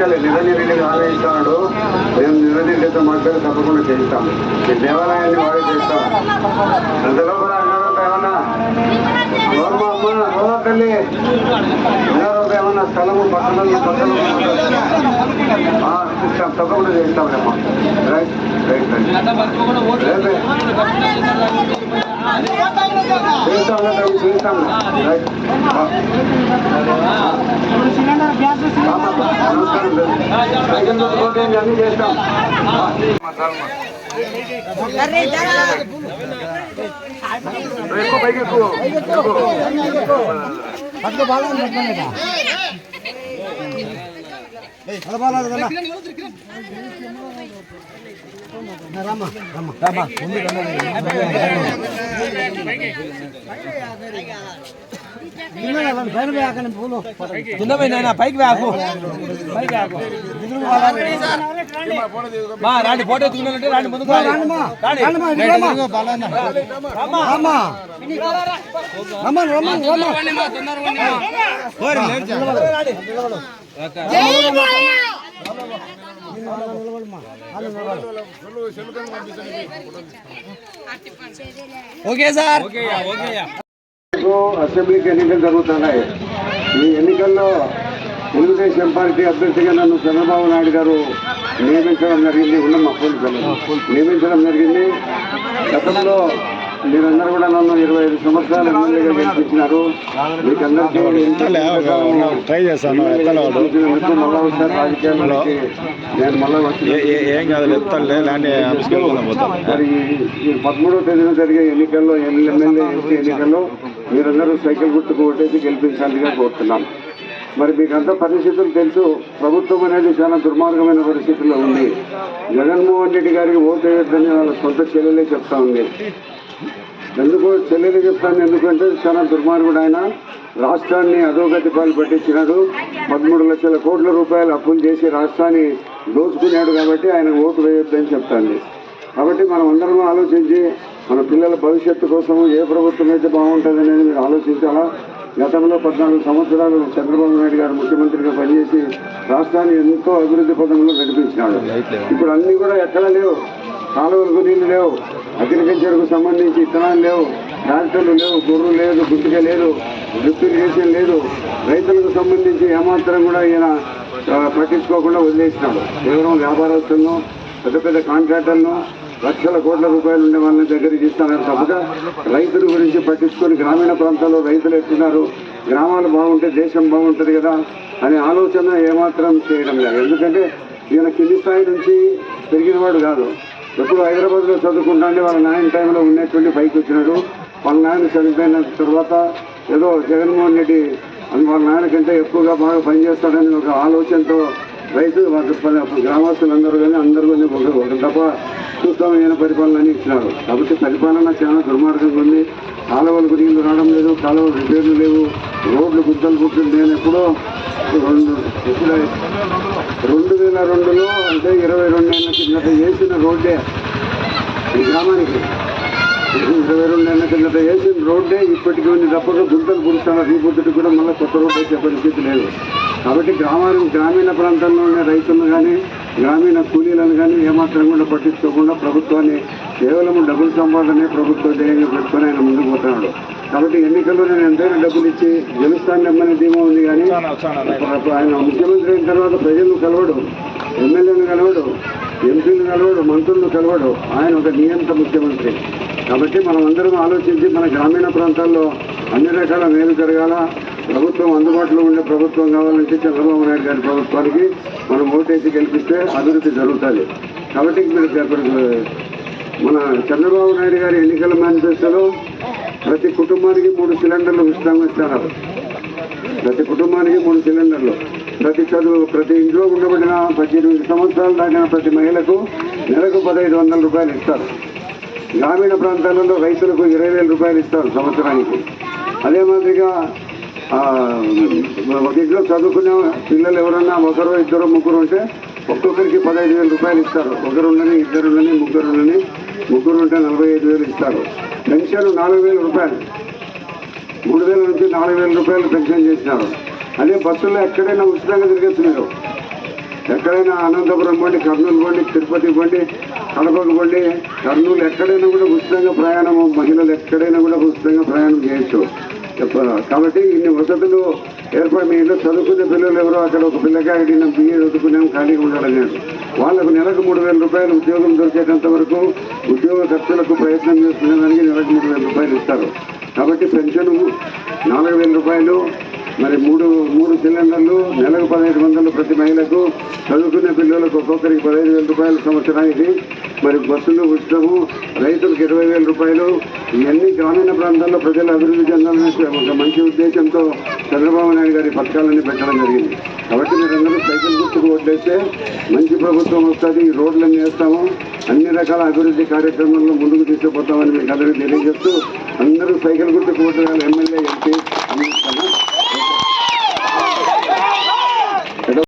రెడ్డికి హామీ ఇస్తాడు మేము నిరంజన్ రెడ్డితో మాట్లాడి తప్పకుండా చేయిస్తాం ఈ దేవాలయాన్ని వాడే చేస్తాం. అంతలో కూడా అన్నారంట ఏమన్నా? తల్లి? అన్నారంట ఏమన్నా స్థలము పక్కన పక్కన ఇస్తాం. తప్పకుండా చేయిస్తామమ్మా రైట్ రైట్ రైట్. రేపే. చేస్తాం చేస్తాం రైట్. నమస్కారం సైకిల్ తోటి అన్ని కింద పైకి వ్యాకు పైకి మా రాండి ఫోటో తీసుకున్నారంటే రాండి ముందుకు ఓకే సార్. రేపు అసెంబ్లీకి ఎన్నికలు జరుగుతున్నాయి. ఈ ఎన్నికల్లో తెలుగుదేశం పార్టీ అభ్యర్థిగా నన్ను చంద్రబాబు నాయుడు గారు నియమించడం జరిగింది. ఉన్నమ్మా పోలీసులు నియమించడం జరిగింది. గతంలో మీరందరూ కూడా నన్ను ఇరవై ఐదు సంవత్సరాలు ఎమ్మెల్యేగా గెలిపించినారు. మీకందరికీ ట్రై చేస్తాను ఎత్తలేవాడు మళ్ళా ఒకసారి రాజకీయాల్లోకి నేను మళ్ళా ఏం కాదు మరి ఈ- పదమూడవ తేదీన జరిగే ఎన్నికల్లో ఎమ్మెల్యే ఎంపీ ఎన్నికల్లో మీరందరూ సైకిల్ గుర్తుకు ఓటేసి గెలిపించాలిగా కోరుతున్నాం. మరి మీకంతా పరిస్థితులు తెలుసు ప్రభుత్వం అనేది చాలా దుర్మార్గమైన పరిస్థితుల్లో ఉంది. జగన్మోహన్ రెడ్డి గారికి ఓటు వేయొద్దని వాళ్ళ సొంత చెల్లెలే చెప్తా ఉంది. ఎందుకు చెల్లెలు చెప్తాను? ఎందుకంటే చాలా దుర్మార్గుడు ఆయన. రాష్ట్రాన్ని అధోగతి పాలు పట్టించినాడు. పదమూడు లక్షల కోట్ల రూపాయలు అప్పులు చేసి రాష్ట్రాన్ని దోచుకున్నాడు కాబట్టి ఆయన ఓటు వేయొద్దని చెప్తాను కాబట్టి మనం అందరం ఆలోచించి మన పిల్లల భవిష్యత్తు కోసం ఏ ప్రభుత్వం అయితే బాగుంటుంది అనేది మీరు ఆలోచించాలా? గతంలో పద్నాలుగు సంవత్సరాలు చంద్రబాబు నాయుడు గారు ముఖ్యమంత్రిగా పనిచేసి రాష్ట్రాన్ని ఎంతో అభివృద్ధి పథంలో నడిపించినాడు. ఇప్పుడు అన్ని కూడా ఎక్కడా లేవు. కాలువలకు నీళ్ళు లేవు. అగ్రికల్చర్కు సంబంధించి ఇత్తనాలు లేవు. ట్రాక్టర్లు లేవు. గుర్రు లేదు. గుట్టుక లేదు. డ్రిప్ ఇరిగేషన్ లేదు. రైతులకు సంబంధించి ఏమాత్రం కూడా ఈయన ప్రకటించుకోకుండా పట్టించుకోకుండా వదిలేసినాడు. కేవలం వ్యాపారస్తులను పెద్ద పెద్ద కాంట్రాక్టర్లను లక్షల కోట్ల రూపాయలు ఉండే వాళ్ళని దగ్గరికి ఇస్తున్నారు తప్పగా రైతుల గురించి పట్టించుకొని గ్రామీణ ప్రాంతాల్లో రైతులు ఎత్తున్నారు. గ్రామాలు బాగుంటే దేశం బాగుంటుంది కదా అనే ఆలోచన ఏమాత్రం చేయడం లేదు. ఎందుకంటే ఈయన కింది స్థాయి నుంచి పెరిగినవాడు కాదు. ఎప్పుడు హైదరాబాద్లో చదువుకుంటాంటే వాళ్ళ నాయన టైంలో ఉండేటువంటి పైకి వచ్చినాడు. వాళ్ళ నాయన చనిపోయిన తర్వాత ఏదో జగన్మోహన్ రెడ్డి అని వాళ్ళ నాయన కంటే ఎక్కువగా బాగా పనిచేస్తాడని ఒక ఆలోచనతో రైతు వాళ్ళ గ్రామస్తులందరూ కానీ అందరూ కానీ ఒక తప్ప సుస్థమైన పరిపాలన అని ఇచ్చినారు. కాబట్టి పరిపాలన చాలా దుర్మార్గంగా ఉంది. కాలువలకు నీళ్ళు రావడం లేదు కాలువలు రిపేర్లు లేవు రోడ్లు గుద్దలు గుడ్డలు నేను ఎప్పుడో రెండు రెండు వేల రెండులో అంటే ఇరవై రెండు ఏళ్ళ కిందట వేసిన రోడ్డే ఈ గ్రామానికి. ఇరవై రెండు ఏళ్ళ కిందట వేసిన రోడ్డే ఇప్పటికీ ఉంది తప్పక గుంతలు పుడుతున్నారు ఈ కూడా మళ్ళీ కొత్త రోడ్డు వచ్చే పరిస్థితి లేదు. కాబట్టి గ్రామాలు గ్రామీణ ప్రాంతంలో ఉన్న రైతులు కానీ గ్రామీణ కూలీలను కానీ ఏమాత్రం కూడా పట్టించుకోకుండా ప్రభుత్వాన్ని కేవలం డబ్బులు సంపాదనే ప్రభుత్వ ధ్యేయంగా పెట్టుకొని ఆయన ముందుకు పోతున్నాడు. కాబట్టి ఎన్నికల్లో నేను ఎంతైనా డబ్బులు ఇచ్చి గెలుస్తానమ్మనే ధీమా ఉంది కానీ ఆయన ముఖ్యమంత్రి అయిన తర్వాత ప్రజలను కలవడు ఎమ్మెల్యేలు కలవడు ఎంపీలు కలవడు మంత్రులు కలవడు. ఆయన ఒక నియంత ముఖ్యమంత్రి. కాబట్టి మనం అందరం ఆలోచించి మన గ్రామీణ ప్రాంతాల్లో అన్ని రకాల మేలు జరగాల ప్రభుత్వం అందుబాటులో ఉండే ప్రభుత్వం కావాలంటే చంద్రబాబు నాయుడు గారి ప్రభుత్వానికి మనం ఓటేసి గెలిపిస్తే అభివృద్ధి జరుగుతుంది. కాబట్టి మీరు మన చంద్రబాబు నాయుడు గారి ఎన్నికల మేనిఫెస్టోలో ప్రతి కుటుంబానికి మూడు సిలిండర్లు ఉచితంగా ఇస్తున్నారు ప్రతి కుటుంబానికి మూడు సిలిండర్లు. ప్రతి చదువు ప్రతి ఇంట్లో ఉండబడిన పద్దెనిమిది సంవత్సరాలు దాటిన ప్రతి మహిళకు నెలకు పదహైదు వందల రూపాయలు ఇస్తారు. గ్రామీణ ప్రాంతాలలో రైతులకు ఇరవై వేల రూపాయలు ఇస్తారు సంవత్సరానికి. అదే మాదిరిగా ఒక ఇంట్లో చదువుకునే పిల్లలు ఎవరన్నా ఒకరు ఇద్దరు ముగ్గురు ఉంటే ఒక్కొక్కరికి పదహైదు వేల రూపాయలు ఇస్తారు. ఒకరు ఉండని ఇద్దరు ముగ్గురు ముగ్గురు ఉంటే నలభై ఐదు వేలు ఇస్తారు. పెన్షన్ నాలుగు వేల రూపాయలు. మూడు వేల నుంచి నాలుగు వేల రూపాయలు పెన్షన్ చేసినారు. అదే బస్సుల్లో ఎక్కడైనా ఉచితంగా తిరిగేస్తున్నారు ఎక్కడైనా అనంతపురం పోండి కర్నూలు పోండి తిరుపతి పోండి కడపకు పోండి కర్నూలు ఎక్కడైనా కూడా ఉచితంగా ప్రయాణం మహిళలు ఎక్కడైనా కూడా ఉచితంగా ప్రయాణం చేయొచ్చు. చెప్ప- కాబట్టి ఇన్ని వసతులు ఏర్పాటు మీ ఇంట్లో చదువుకునే పిల్లలు ఎవరో అక్కడ ఒక పిల్లకాయ నేను బిఏ చదువుకున్నాం ఖాళీగా ఉండడం లేదు. వాళ్ళకు నెలకు మూడు వేల రూపాయలు ఉద్యోగం దొరికేటంత వరకు ఉద్యోగ ఖర్చులకు ప్రయత్నం చేసుకునే దానికి నెలకు మూడు వేల రూపాయలు ఇస్తారు. కాబట్టి పెన్షన్ నాలుగు వేల రూపాయలు మరి మూడు మూడు సిలిండర్లు నెలకు పదహైదు వందలు ప్రతి మహిళకు చదువుకునే పిల్లలకు ఒక్కొక్కరికి పదహైదు వేల రూపాయలు సంవత్సరానికి మరి బస్సులు ఉచితము రైతులకు ఇరవై వేల రూపాయలు. ఇవన్నీ గ్రామీణ ప్రాంతాల్లో ప్రజలు అభివృద్ధి చెందాలనే ఒక మంచి ఉద్దేశంతో చంద్రబాబు నాయుడు గారి పథకాలన్నీ పెట్టడం జరిగింది. కాబట్టి మీరందరూ సైకిల్ గుర్తుకు ఓట్లేస్తే మంచి ప్రభుత్వం వస్తుంది రోడ్లన్నీ వేస్తాము. అన్ని రకాల అభివృద్ధి కార్యక్రమాల్లో ముందుకు తీసుకుపోతామని మీకు అందరికీ తెలియజేస్తూ అందరూ సైకిల్ గుర్తుకు ఓట్లు ఎమ్మెల్యే ఎంపీ.